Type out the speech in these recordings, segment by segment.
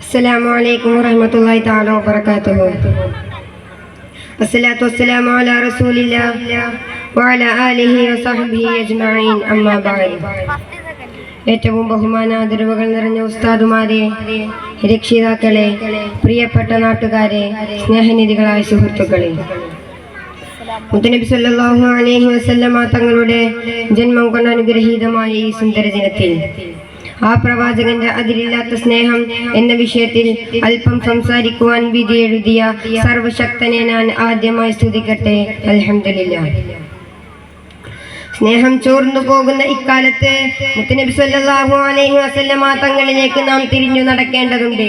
السلام عليكم ورحمة الله تعالى وبركاته الصلاة والسلام على رسول الله وعلى آله وصحبه أجمعين أما بعد ഏറ്റവും ബഹുമാനാദരവുകൾ നിറഞ്ഞ ഉസ്താദുമാരെ രക്ഷിതാക്കളെ പ്രിയപ്പെട്ട നാട്ടുകാരെ സ്നേഹനിധികളായ സുഹൃത്തുക്കളെ മുത്തനബി സല്ലല്ലാഹു അലൈഹി വസല്ലമ തങ്ങളുടെ ജന്മം കൊണ്ട് അനുഗ്രഹീതമായ ഈ സുന്ദര ദിനത്തിൽ ആ പ്രവാചകന്റെ അതിരില്ലാത്ത സ്നേഹം എന്ന വിഷയത്തിൽ അല്പം സംസാരിക്കുവാൻ വിധി എഴുതിയ സർവശക്തനെ ഞാൻ ആദ്യമായി സ്തുതിക്കട്ടെ. അൽഹംദുലില്ലാ സ്നേഹം ചോർന്നു പോകുന്ന ഇക്കാലത്ത് മുത്തനബി സല്ലല്ലാഹു അലൈഹി വസല്ലമ തങ്ങളിലേക്ക് നാം തിരിഞ്ഞു നടക്കേണ്ടതുണ്ട്.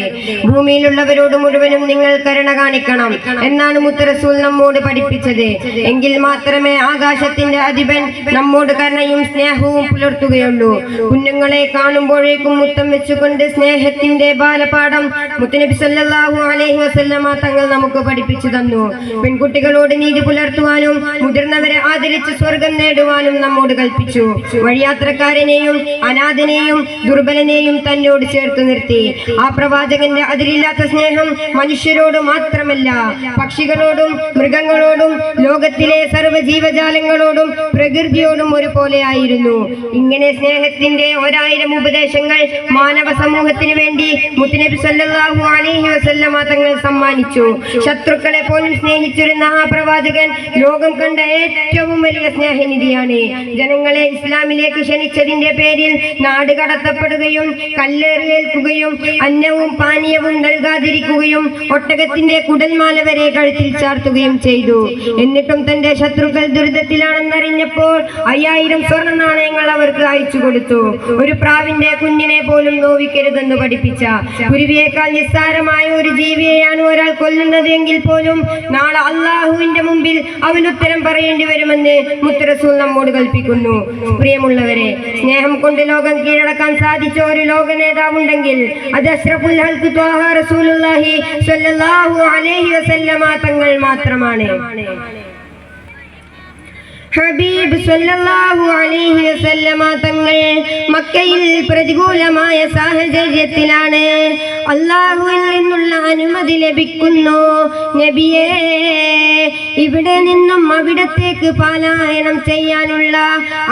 ഭൂമിയിലുള്ളവരോട് മുഴുവനും നിങ്ങൾ കരുണ കാണിക്കണം. എന്നാണ് മുത്തറസൂൽ നമ്മോട് പഠിപ്പിച്ചത്. എങ്കിൽ മാത്രമേ ആകാശത്തിന്റെ അധിപൻ നമ്മോട് കരുണയും സ്നേഹവും പുലർത്തുകയുള്ളൂ. കുഞ്ഞുങ്ങളെ കാണുമ്പോഴേക്കും മുത്തം വെച്ചുകൊണ്ട് സ്നേഹത്തിന്റെ ബാലപാഠം മുത്തനബി സല്ലാഹു അലൈഹി വസല്ലമ തങ്ങൾ നമുക്ക് പഠിപ്പിച്ചു തന്നു. പെൺകുട്ടികളോട് നീതി പുലർത്തുവാനും മുതിർന്നവരെ ആദരിച്ച് സ്വർഗം നേടുവാനും നമ്മോട് കൽപ്പിച്ചു. വഴിയാത്രക്കാരനെയും അനാഥനെയും ദുർബലനെയും തന്നോട് ചേർത്ത് നിർത്തി. ആ പ്രവാചകന്റെ അതിരില്ലാത്ത സ്നേഹം മനുഷ്യരോട് മാത്രമല്ല പക്ഷികളോടും മൃഗങ്ങളോടും ലോകത്തിലെ സർവ ജീവജാലങ്ങളോടും പ്രകൃതിയോടും ഒരുപോലെ ആയിരുന്നു. ഇങ്ങനെ സ്നേഹത്തിന്റെ ഒരായിരം ഉപദേശങ്ങൾ മാനവ സമൂഹത്തിന് വേണ്ടി മുത്തനബി സല്ലാഹു അലഹി വസല്ലമ തങ്ങൾ സമ്മാനിച്ചു. ശത്രുക്കളെ പോലും സ്നേഹിച്ചിരുന്ന ആ പ്രവാചകൻ ലോകം കണ്ട ഏറ്റവും വലിയ സ്നേഹനിധിയാണ്. ജനങ്ങളെ ഇസ്ലാമിലേക്ക് ക്ഷണിച്ചതിന്റെ പേരിൽ നാട് കടത്തപ്പെടുകയും കല്ലേറിയേൽക്കുകയും അന്നവും പാനീയവും നൽകാതിരിക്കുകയും ഒട്ടകത്തിന്റെ കുടൽമാല വരെ കഴുത്തിൽ ചാർത്തുകയും ചെയ്തു. എന്നിട്ടും തന്റെ ശത്രുക്കൾ ദുരിതത്തിലാണെന്നറിഞ്ഞപ്പോൾ അയ്യായിരം സ്വർണ നാണയങ്ങൾ അവർക്ക് അയച്ചു കൊടുത്തു. ഒരു പ്രാവിന്റെ കുഞ്ഞിനെ പോലും നോവിക്കരുതെന്ന് പഠിപ്പിച്ച കുരുവിയേക്കാൾ നിസ്സാരമായ ഒരു ജീവിയെയാണ് ഒരാൾ കൊല്ലുന്നത് എങ്കിൽ പോലും നാളെ അള്ളാഹുവിന്റെ മുമ്പിൽ അവൻ ഉത്തരം പറയേണ്ടി വരുമെന്ന് മുത്തരസൂൽ നമ്മോട് കൽപ്പിക്കുന്നു പ്രിയമുള്ളവരെ സ്നേഹം കൊണ്ട് ലോകം കീഴടക്കാൻ സാധിച്ച ഒരു ലോക നേതാവുണ്ടെങ്കിൽ അത് അഷ്റഫുൽ റസൂലുള്ളാഹി സ്വല്ലല്ലാഹു അലൈഹി വസല്ലമ തങ്ങൾ മാത്രമാണ്. ഹബീബ് സല്ലല്ലാഹു അലൈഹി വസല്ലമ തങ്ങൾ മക്കയിൽ പ്രതികൂലമായ സാഹചര്യത്തിലാണ് അള്ളാഹുവിൽ നിന്നുള്ള അനുമതി ലഭിക്കുന്നു. നബിയേ ഇവിടെ നിന്നും അവിടത്തേക്ക് പാലായനം ചെയ്യാനുള്ള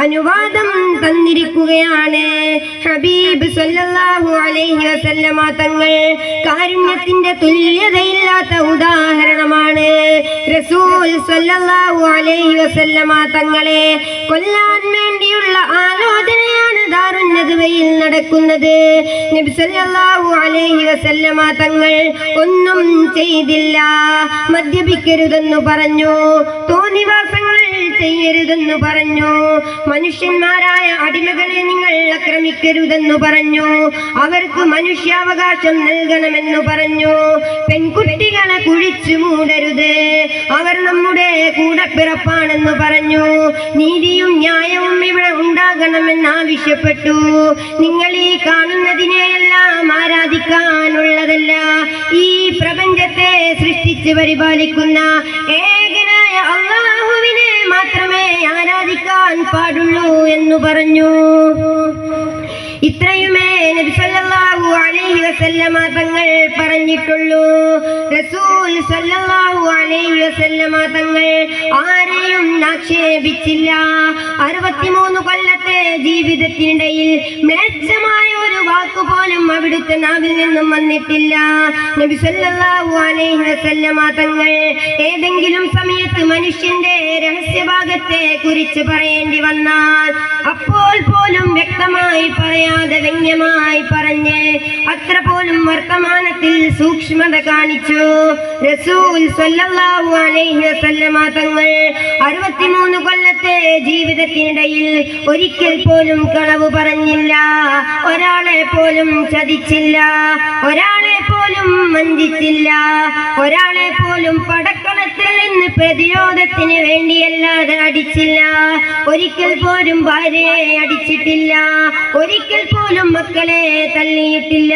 അനുവാദം തന്നിരിക്കുകയാണ്. ഹബീബ് സല്ലല്ലാഹു അലൈഹി വസല്ലമ തങ്ങൾ കാരുണ്യത്തിന്റെ തുല്യതയില്ലാത്ത ഉദാഹരണമാണ്. റസൂൽ സല്ലല്ലാഹു അലൈഹി വസല്ലമ തങ്ങളെ കൊല്ലാൻ വേണ്ടിയുള്ള ആലോചനയാണ് ദാറുന്നതുവയിൽ നടക്കുന്നത്. അലൈഹി വസല്ലമ തങ്ങൾ ഒന്നും ചെയ്തില്ല. മദ്യപിക്കരുതെന്ന് പറഞ്ഞു. തോന്നിവാസങ്ങൾ ചെയ്യരുതെന്ന് പറഞ്ഞു. മനുഷ്യന്മാരായ അടിമകളെ നിങ്ങൾ ആക്രമിക്കരുതെന്ന് പറഞ്ഞു. അവർക്ക് മനുഷ്യാവകാശം നൽകണമെന്ന് പറഞ്ഞു. പെൺകുട്ടികളെ കുഴിച്ചു മൂടരുത്. അവർ നമ്മുടെ കൂടപ്പിറപ്പാണെന്ന് പറഞ്ഞു. നീതിയും ന്യായവും ഇവിടെ ഉണ്ടാകണമെന്ന് ആവശ്യപ്പെട്ടു. നിങ്ങൾ ഈ കാണുന്നതിനെയെല്ലാം ആരാധിക്കാനുള്ളതല്ല. ഈ പ്രപഞ്ചത്തെ സൃഷ്ടിച്ച് പരിപാലിക്കുന്ന അള്ളാഹുവിനെ മാത്രമേ ആരാധിക്കാൻ പാടുള്ളൂ എന്ന് പറഞ്ഞു. ഇത്രയുമേ നബി സല്ലല്ലാഹു അലൈഹി വസല്ലമ തങ്ങൾ പറഞ്ഞിട്ടുള്ളൂ. റസൂൽ സല്ലല്ലാഹു അലൈഹി വസല്ലമ തങ്ങൾ ആരെയും ആക്ഷേപിച്ചില്ല. അറുപത്തിമൂന്ന് കൊല്ലത്തെ ജീവിതത്തിനിടയിൽ മ്ലേച്ഛമായ ഒരു വാക്ക് പോലും അവിടുത്തെ നാവിൽ നിന്നും വന്നിട്ടില്ല. നബി സല്ലല്ലാഹു അലൈഹി വസല്ലമ തങ്ങൾ ഏതെങ്കിലും സമയത്ത് മനുഷ്യന്റെ രഹസ്യഭാഗത്തെ കുറിച്ച് പറയേണ്ടി വന്നാൽ അപ്പോൾ പോലും വ്യക്തമായി പറയാതെ വ്യംഗ്യമായി പറഞ്ഞ് അത്ര പോലും വർത്തമാനത്തിൽ സൂക്ഷ്മത കാണിച്ചു. റസൂൽ സല്ലല്ലാഹു അലൈഹി വസല്ലമ തങ്ങൾ അറുപത്തിമൂന്ന് കൊല്ലത്തെ ജീവിതത്തിനിടയിൽ ഒരിക്കൽ പോലും കളവ് പറഞ്ഞില്ല. ഒരാളെ പോലും ചതിച്ചില്ല. ഒരാളെ പോലും വഞ്ചിച്ചില്ല. ഒരാളെ പോലും പടക്കളത്തിൽ നിന്ന് പ്രതിരോധത്തിന് വേണ്ടിയല്ലാതെ അടിച്ചില്ല. ഒരിക്കൽ പോലും ഭാര്യയെ അടിച്ചിട്ടില്ല. ഒരിക്കൽ പോലും മക്കളെ തള്ളിയിട്ടില്ല.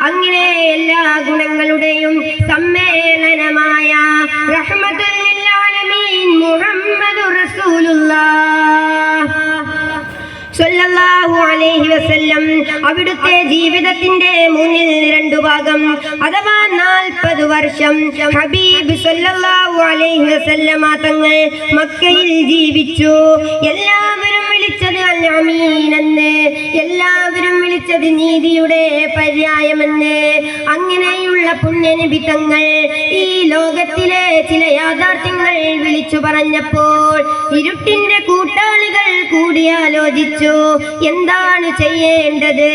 അങ്ങനെ എല്ലാ ഗുണങ്ങളുടെയും സമ്മേളനമായ റഹ്മത്തുൽ അലൈഹി വസല്ലം അവിടുത്തെ ജീവിതത്തിന്റെ മൂന്നിൽ രണ്ടു ഭാഗം അഥവാ നാൽപ്പത് വർഷം ഹബീബ് സല്ലല്ലാഹു അലൈഹി വസല്ലമ തങ്ങൾ മക്കയിൽ ജീവിച്ചു. എല്ലാവരും വിളിച്ചത് അല്ലാമീനെന്ന് എല്ലാവരും വിളിച്ചത് നീതിയുടെ പര്യായമെന്ന്. അങ്ങനെയുള്ള പുണ്യനബി തങ്ങൾ ഈ ലോകത്തിലെ ചില യാഥാർത്ഥ്യങ്ങൾ വിളിച്ചു പറഞ്ഞപ്പോൾ ഇരുട്ടിന്റെ കൂട്ടാളികൾ കൂടിയാലോചിച്ചു. എന്താണ് ചെയ്യേണ്ടത്?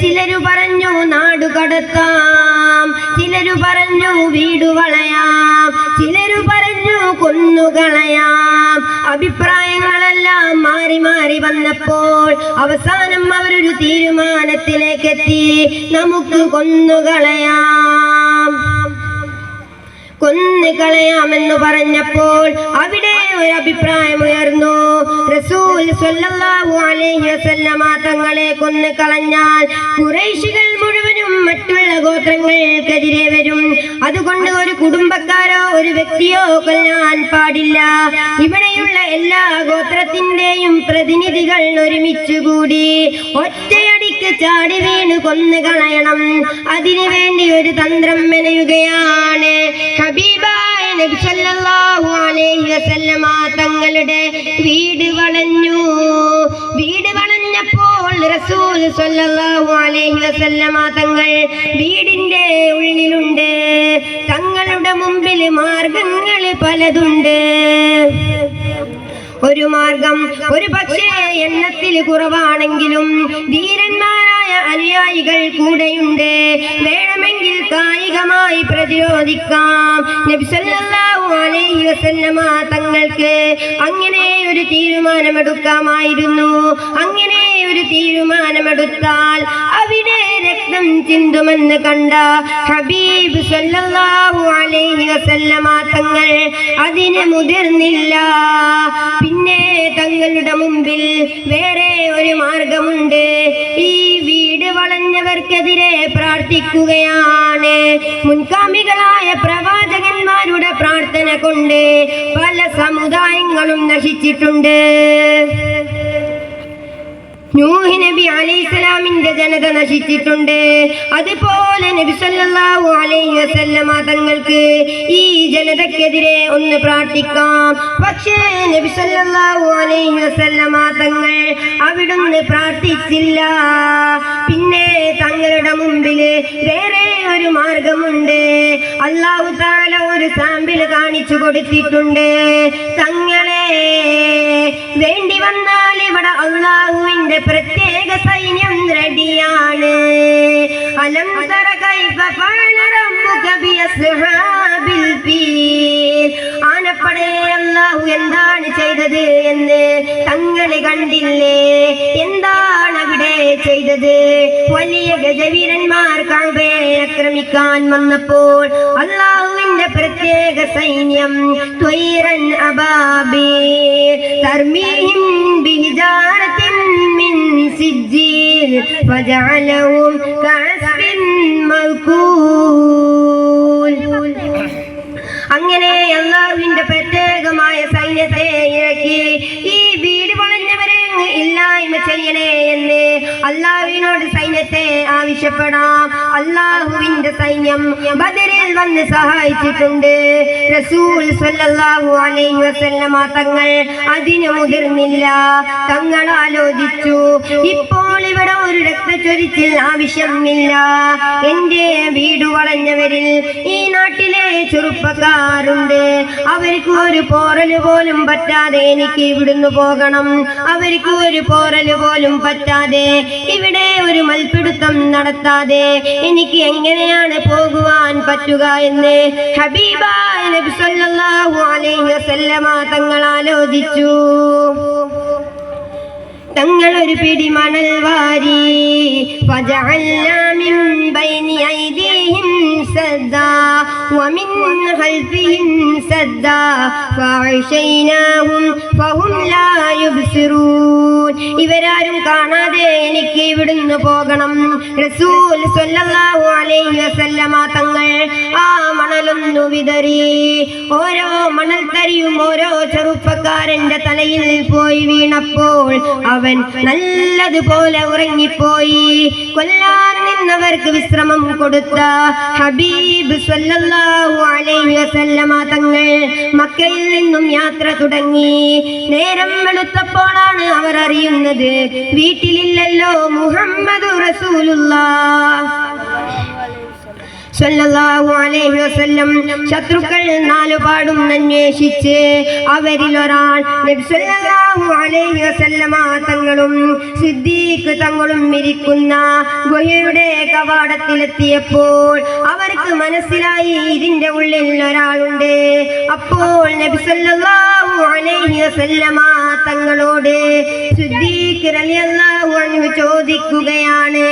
ചിലരു പറഞ്ഞു നാടു കടത്താം. ചിലരു പറഞ്ഞു വീടു വളയാം. ചിലരു പറഞ്ഞു കൊന്നുകളയാം അഭിപ്രായങ്ങളെല്ലാം മാറി മാറി വന്നപ്പോൾ അവസാനം അവരൊരു തീരുമാനത്തിലേക്ക് എത്തി നമുക്ക് കൊന്നുകളയാം കൊന്നുകളയാമെന്ന് പറഞ്ഞപ്പോൾ അവിടെ ഒരു അഭിപ്രായം ഉയർന്നു റസൂൽ അലൈഹി വസല്ലമ തങ്ങളെ കൊന്നു കളഞ്ഞാൽ കുറേശികൾ മുഴുവനും മറ്റുള്ള ഗോത്രങ്ങൾക്കെതിരെ വരും. അതുകൊണ്ട് ഒരു കുടുംബക്കാരോ ഒരു വ്യക്തിയോ കൊല്ലാൻ പാടില്ല. ഇവിടെയുള്ള എല്ലാ ഗോത്രത്തിന്റെയും പ്രതിനിധികൾ ഒരുമിച്ചുകൂടി ഒറ്റയടിക്ക് ചാടി വീണ് കൊന്നു കളയണം. അതിനു വേണ്ടി ഒരു തന്ത്രം മെനയുകയാണ്. ഹബീബായ തങ്ങളുടെ വീട് വളഞ്ഞു. വീട് വളഞ്ഞപ്പോൾ റസൂൽ അലൈഹി വസല്ലമ തങ്ങൾ വീടിന്റെ ഉള്ളിലുണ്ട്. തങ്ങളുടെ മുമ്പിൽ മാർഗങ്ങൾ പലതുണ്ട്. ഒരു മാർഗം ഒരു പക്ഷേ എണ്ണത്തിൽ കുറവാണെങ്കിലും ധീരന്മാരായ അനുയായികൾ കൂടെയുണ്ട്. വേണമെങ്കിൽ കായികമായി പ്രതിരോധിക്കാം. അലൈഹി വസല്ലമ തങ്ങൾക്ക് അങ്ങനെ ഒരു തീരുമാനമെടുക്കാമായിരുന്നു. അങ്ങനെ ഒരു തീരുമാനമെടുത്താൽ അവിടെ രക്തം ചിന്തുമെന്ന് കണ്ട ഹബീബ് സല്ലല്ലാഹു അലൈഹി വസല്ലമ തങ്ങൾ അതിന് മുതിർന്നില്ല. പിന്നെ തങ്ങളുടെ മുമ്പിൽ വേറെ ഒരു മാർഗമുണ്ട്. പ്രാർത്ഥിക്കുകയാണ്. മുൻകാമികളായ പ്രവാചകന്മാരുടെ പ്രാർത്ഥന കൊണ്ട് പല സമുദായങ്ങളും നശിച്ചിട്ടുണ്ട്. നൂഹ് നബി അലൈഹിസ്സലാമിന്റെ ജനത നശിച്ചിട്ടുണ്ട്. അതുപോലെ നബി സല്ലല്ലാഹു അലൈഹി വസല്ലമ തങ്ങൾക്ക് ഈ ജനതക്കെതിരെ ഒന്ന് പ്രാർത്ഥിക്കാം. പക്ഷേ നബി സല്ലല്ലാഹു അലൈഹി വസല്ലമ തങ്ങൾ അവിടുന്ന് പ്രാർത്ഥിച്ചില്ല. പിന്നെ തങ്ങളുടെ മുമ്പിൽ വേറെ ഒരു മാർഗമുണ്ട്. അള്ളാഹു താല ഒരു സാമ്പിൾ കാണിച്ചു കൊടുത്തിട്ടുണ്ട്. തങ്ങളെ വേണ്ടി വന്നാൽ ഇവിടെ അള്ളാഹുവിന്റെ പ്രത്യേക സൈന്യം റെഡിയാണ്. അലം തറ കൈഫ എന്താണ് ചെയ്തത് എന്ന് തങ്ങളെ കണ്ടില്ലേ? എന്താണ് അവിടെ ചെയ്തത്? വലിയ ഗജവീരന്മാർ കഅബയെ ആക്രമിക്കാൻ വന്നപ്പോൾ അള്ളാഹുവിന്റെ പ്രത്യേക സൈന്യം ബിഹിജാറത്തിൻ من سجيل فجعلهم كعصف مركول അങ്ങനെ അള്ളാഹുവിന്റെ പ്രത്യേകമായ സൈന്യത്തെ ഇറക്കി ഈ വീട് അങ്ങ് ഇല്ലായ്മ ചെയ്യണേ എന്ന് അള്ളാഹുവിനോട് സൈന്യത്തെ ആവശ്യപ്പെടാം. അള്ളാഹുവിന്റെ സൈന്യം ബദറിൽ വന്ന് സഹായിച്ചിട്ടുണ്ട്. റസൂൽ സല്ലല്ലാഹു അലൈഹി വസല്ലമ തങ്ങൾ അതിന് മുതിർന്നില്ല. തങ്ങൾ ആലോചിച്ചു ഇപ്പോൾ ഇവിടെ ഒരു രക്തച്ചൊരിച്ചിൽ ആവശ്യമില്ല. എന്റെ വീട് വളഞ്ഞവരിൽ ഈ നാട്ടിലെ ചെറുപ്പക്കാരുണ്ട്. അവർക്ക് ഒരു പോറൽ പോലും പറ്റാതെ എനിക്ക് ഇവിടുന്ന് പോകണം. അവർക്ക് ഒരു പോറൽ പോലും പറ്റാതെ ഇവിടെ ഒരു മൽപിടുത്തം നടത്താതെ എനിക്ക് എങ്ങനെയാണ് പോകുവാൻ പറ്റുക എന്ന് ഹബീബായ നബി സല്ലല്ലാഹു അലൈഹി വസല്ലമ തങ്ങൾ ആലോചിച്ചു. തങ്ങളൊരു ഒരു പിടി മണൽ വാരി. ബൈനി ഫഹും ലാ ഇവരാരും കാണാതെ എനിക്ക് ഇവിടുന്ന് പോകണം. റസൂൽ സല്ലല്ലാഹു അലൈഹി വസല്ലമ തങ്ങൾ ആ മണലൊന്നു വിതറി. ഓരോ മണൽത്തരിയും ഓരോ ചെറുപ്പക്കാരന്റെ തലയിൽ പോയി വീണപ്പോൾ അവർ നല്ലതുപോലെ ഉറങ്ങിപ്പോയി. കൊല്ലാൻ നിന്നവർക്ക് വിശ്രമം കൊടുത്ത ഹബീബ് സ്വല്ലല്ലാഹു അലൈഹി വസല്ലമ തങ്ങൾ മക്കയിൽ നിന്നും യാത്ര തുടങ്ങി. നേരം വെളുത്തപ്പോഴാണ് അവർ അറിയുന്നത് വീട്ടിലില്ലല്ലോ മുഹമ്മദ് സല്ലല്ലാഹു അലൈഹി വസല്ലം ശത്രുക്കൾ നാലുപാടും അന്വേഷിച്ച് അവരിൽ ഒരാൾ അലൈഹി വസല്ലമ തങ്ങളും സിദ്ദീഖ് തങ്ങളും ഇരിക്കുന്ന ഗുഹയുടെ കവാടത്തിലെത്തിയപ്പോൾ അവർക്ക് മനസ്സിലായി ഇതിന്റെ ഉള്ളിൽ ഒരാളുണ്ട്. അപ്പോൾ നബി സല്ലല്ലാഹു അലൈഹി വസല്ലമ തങ്ങളോട് റളിയല്ലാഹു അൻഹു ചോദിക്കുകയാണ്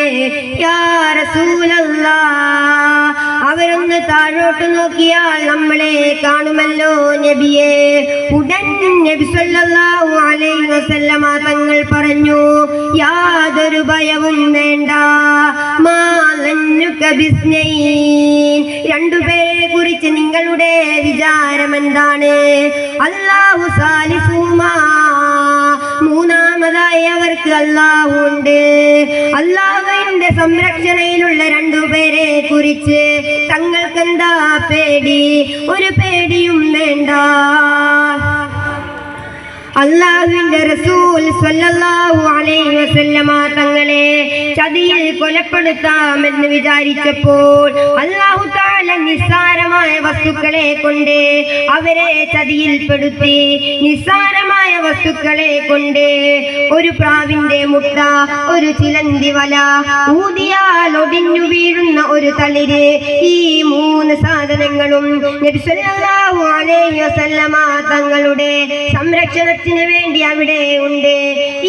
യാ റസൂലല്ലാഹ് അവരൊന്ന് താഴോട്ട് നോക്കിയാൽ നമ്മളെ കാണുമല്ലോ നബിയെ. ഉടൻ നബി സല്ലല്ലാഹു അലൈഹി വസല്ലമ തങ്ങൾ പറഞ്ഞു യാതൊരു ഭയവും വേണ്ട. ബിസ്നൈൻ. രണ്ടുപേരെ കുറിച്ച് നിങ്ങളുടെ വിചാരം എന്താണ്? അല്ലാഹു സാലിസുമാ മൂന്നാമതായി അവർക്ക് അല്ലാഹു ഉണ്ട്. അല്ലാഹുവിന്റെ സംരക്ഷണയിലുള്ള രണ്ടുപേരെ കുറിച്ച് തങ്ങൾക്ക് എന്താ പേടി? ഒരു പേടിയും വേണ്ട. അള്ളാഹുവിന്റെ റസൂൽ സ്വല്ലല്ലാഹു അലൈഹി വസല്ലമ തങ്ങളെ ചതിയിൽ കൊലപ്പെടുത്താമെന്ന് വിചാരിച്ചപ്പോൾ അള്ളാഹു താല വസ്തുക്കളെ കൊണ്ട് അവരെ ചതിയിൽപ്പെടുത്തി നിസ്സാരമായ വസ്തുക്കളെ കൊണ്ട് ഒരു പ്രാവിന്റെ മുട്ട ഒരു ചിലന്തി വല ഊതിയാൽ ഒടിഞ്ഞു വീഴുന്ന ഒരു തളിര്. ഈ മൂന്ന് സാധനങ്ങളും തങ്ങളുടെ സംരക്ഷണത്തിന് വേണ്ടി അവിടെ ഉണ്ട്.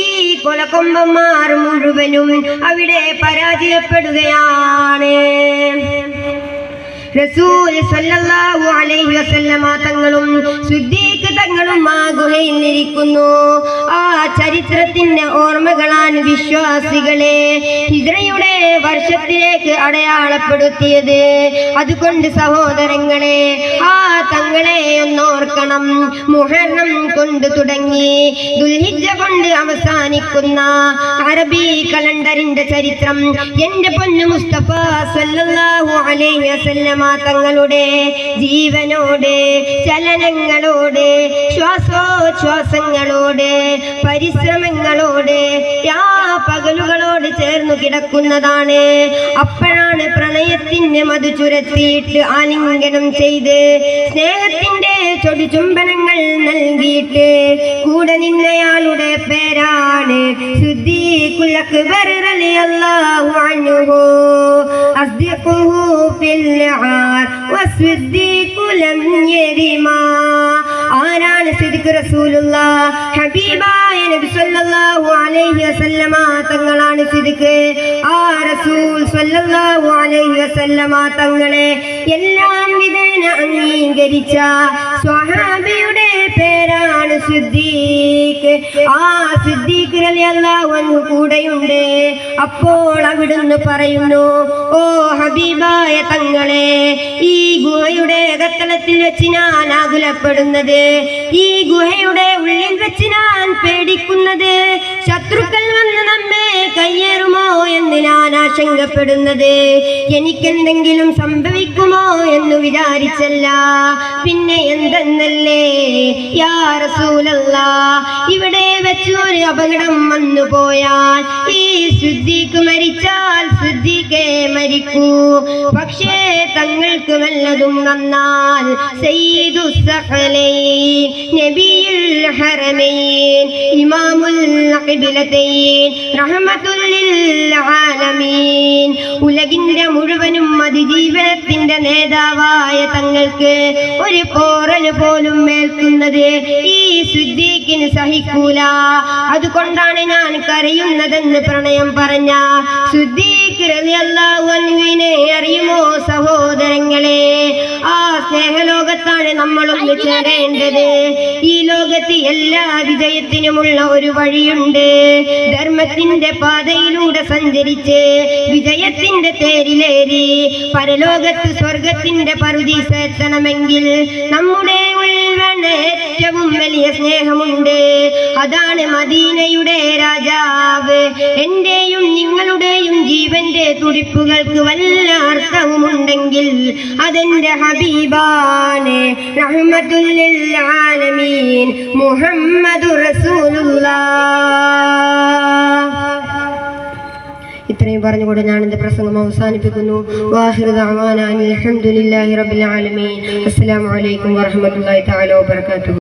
ഈ കൊലക്കൊമ്പന്മാർ മുഴുവനും അവിടെ പരാജയപ്പെടുകയാണ്. റസൂൽ സല്ലല്ലാഹു അലൈഹി വസല്ലമ തങ്ങളും സിദ്ദീഖ് തങ്ങളും ആ ആ ചരിത്രത്തിന്റെ ഓർമ്മകളാണ് വിശ്വാസികളെ ഹിജ്റയുടെ വർഷത്തിലേക്ക് അടയാളപ്പെടുത്തിയത്. അതുകൊണ്ട് സഹോദരങ്ങളെ ആ തങ്ങളെ ഒന്നോർക്കണം. മുഹർണം കൊണ്ട് തുടങ്ങി ദുൽഹിജ കൊണ്ട് അവസാനിക്കുന്ന അറബി കലണ്ടറിന്റെ ചരിത്രം എന്റെ പൊന്നു മുസ്തഫ സല്ലല്ലാഹു അലൈഹി വസല്ലമ തങ്ങളുടെ ജീവനോടെ ചലനങ്ങളോട് ശ്വാസോച്ഛ്വാസങ്ങളോട് പരിശ്രമങ്ങളോട് പകലുകളോട് ചേർന്നു കിടക്കുന്നതാണ്. അപ്പോഴാണ് പ്രണയത്തിന്റെ മധു ചുരത്തിയിട്ട് ആലിംഗനം ചെയ്ത് സ്നേഹത്തിന്റെ ചൊടിചുംബനങ്ങൾ നൽകിയിട്ട് കൂടെ നിന്നയാളുടെ പേരാണ് അസ്ദിഖുഹു ഫിൽ ആർ വസ്ദിഖു യരിമാ റസൂലുള്ള ഹബീബായ നബി സല്ലല്ലാഹു അലൈഹി വസല്ലമ തങ്ങളാണ് ആ റസൂൽ സല്ലല്ലാഹു അലൈഹി വസല്ലമ തങ്ങളെ എല്ലാം അംഗീകരിച്ച സ്വഹാബിയുടെ പേരാണ് സിദ്ദീഖ്. ആ സിദ്ദീഖ് റളിയല്ലാഹു അൻഹു കൂടെയുണ്ട്. അപ്പോൾ അവിടുന്ന് പറയുന്നു ഓ ഹബീബായ തങ്ങളെ ഈ ഗുഹയുടെ അകത്തളത്തിൽ വെച്ച് ഞാൻ ആകുലപ്പെടുന്നത്. ഈ ഗുഹയുടെ ഉള്ളിൽ വെച്ച് ഞാൻ പേടിക്കുന്നത്. ശത്രുക്കൾ വന്ന് നമ്മെ കയ്യേറുമോ എന്ന് ഞാൻ ആശങ്കപ്പെടുന്നത്. എനിക്കെന്തെങ്കിലും സംഭവിക്കുമോ എന്ന് വിചാരിച്ചല്ല. പിന്നെ എന്തെന്നല്ലേ? യാ ഇവിടെ വെച്ചൊരു അപകടം വന്നു പോയാൽ ഈ ശുദ്ധിക്ക് മരിച്ചാൽ ശുദ്ധിക്കേ മരിക്കൂ. പക്ഷേ തങ്ങൾക്ക് വല്ലതും നന്നാൽ സഖലൈൻ നബിയുൽ ഹറമൈൻ ഇമാമുൽ ഖിബ്ലതൈൻ റഹ്മത്തുൽ ലിൽ ആലമീൻ. ഉലകിന്റെ മുഴുവനും അതിജീവനത്തിന്റെ നേതാവായ തങ്ങൾക്ക് ഒരു പോറൽ പോലും മേൽക്കുന്നത് ഈ സിദ്ദീഖിന് സഹിക്കൂല. അതുകൊണ്ടാണ് ഞാൻ കരയുന്നതെന്ന് പ്രണയം പറഞ്ഞ. സിദ്ദീഖ് അറിയുമോ സഹോദരങ്ങളെ? ആ സ്നേഹലോകത്താണ് നമ്മളൊന്ന് ചേരേണ്ടത്. ഈ ലോകത്ത് എല്ലാ വിജയത്തിനുമുള്ള ഒരു വഴിയുണ്ട്. ധർമ്മത്തിന്റെ പാതയിലൂടെ സഞ്ചരിച്ച് വിജയത്തിന്റെ തേരിലേറി പരലോകത്ത് സ്വർഗത്തിന്റെ പറുദീസ എത്തണമെങ്കിൽ നമ്മുടെ ഉൾവണ് ഏറ്റവും വലിയ സ്നേഹമുണ്ട്. അതാണ് മദീനയുടെ രാജാവ്. എന്റെയും നിങ്ങളുടെയും ജീവന്റെ തുടിപ്പുകൾക്ക് വല്ല അർത്ഥവുമുണ്ടെങ്കിൽ അതെന്റെ ഹബീബാണ്. ഇത്രയും പറഞ്ഞുകൊണ്ട് ഞാൻ എന്റെ പ്രസംഗം അവസാനിപ്പിക്കുന്നു. വാഹിർ ദഅവാന അനിൽ ഹംദുലില്ലാഹി റബ്ബിൽ ആലമീൻ. അസ്സലാമു അലൈക്കും വറഹ്മത്തുള്ളാഹി തആല വബറകാതുഹു.